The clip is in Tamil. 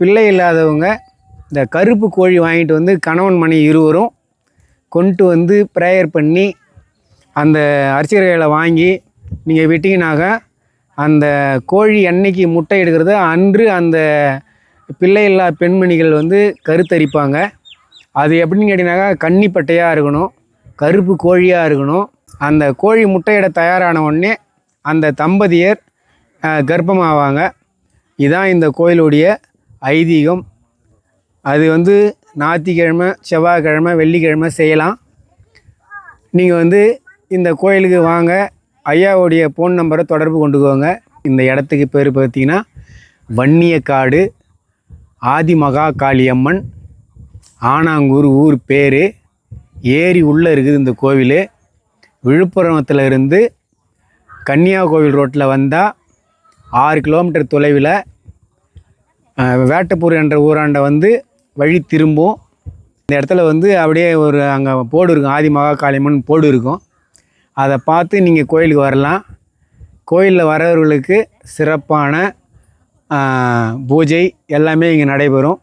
பிள்ளை இல்லாதவங்க இந்த கருப்பு கோழி வாங்கிட்டு வந்து கணவன் மணி இருவரும் கொண்டு வந்து ப்ரேயர் பண்ணி அந்த அர்ச்சகர்களை வாங்கி நீங்கள் விட்டீங்கனாக்க அந்த கோழி என்னைக்கு முட்டை எடுக்கிறதோ அன்று அந்த பிள்ளை இல்லா பெண்மணிகள் வந்து கருத்தரிப்பாங்க. அது எப்படின்னு கேட்டிங்கனாக்கா கன்னிப்பட்டையாக இருக்கணும் கருப்பு கோழியாக இருக்கணும். அந்த கோழி முட்டையிட தயாரான உடனே அந்த தம்பதியர் கர்ப்பமாவாங்க. இதுதான் இந்த கோயிலுடைய ஐதீகம். அது வந்து ஞாயிற்றுக்கிழமை செவ்வாய்க்கிழமை வெள்ளிக்கிழமை செய்யலாம். நீங்கள் வந்து இந்த கோயிலுக்கு வாங்க. ஐயாவுடைய ஃபோன் நம்பரை தொடர்பு கொண்டுக்கோங்க. இந்த இடத்துக்கு பேர் பார்த்தீங்கன்னா வன்னியக்காடு ஆதிமகா காளியம்மன் ஆனாங்கூர் ஊர் பேர். ஏரி உள்ளே இருக்குது இந்த கோவில். விழுப்புரத்தில் இருந்து கன்னியாகுமரி ரோட்டில் வந்தால் ஆறு கிலோமீட்டர் தொலைவில் வேட்டப்பூர் என்ற ஊராண்ட வந்து வழி திரும்பும். இந்த இடத்துல வந்து அப்படியே ஒரு அங்கே போடு இருக்கும். ஆதி மகா காளியம்மன் போடு இருக்கும். அதை பார்த்து நீங்கள் கோயிலுக்கு வரலாம். கோயிலில் வரவர்களுக்கு சிறப்பான பூஜை எல்லாமே இங்கே நடைபெறும்.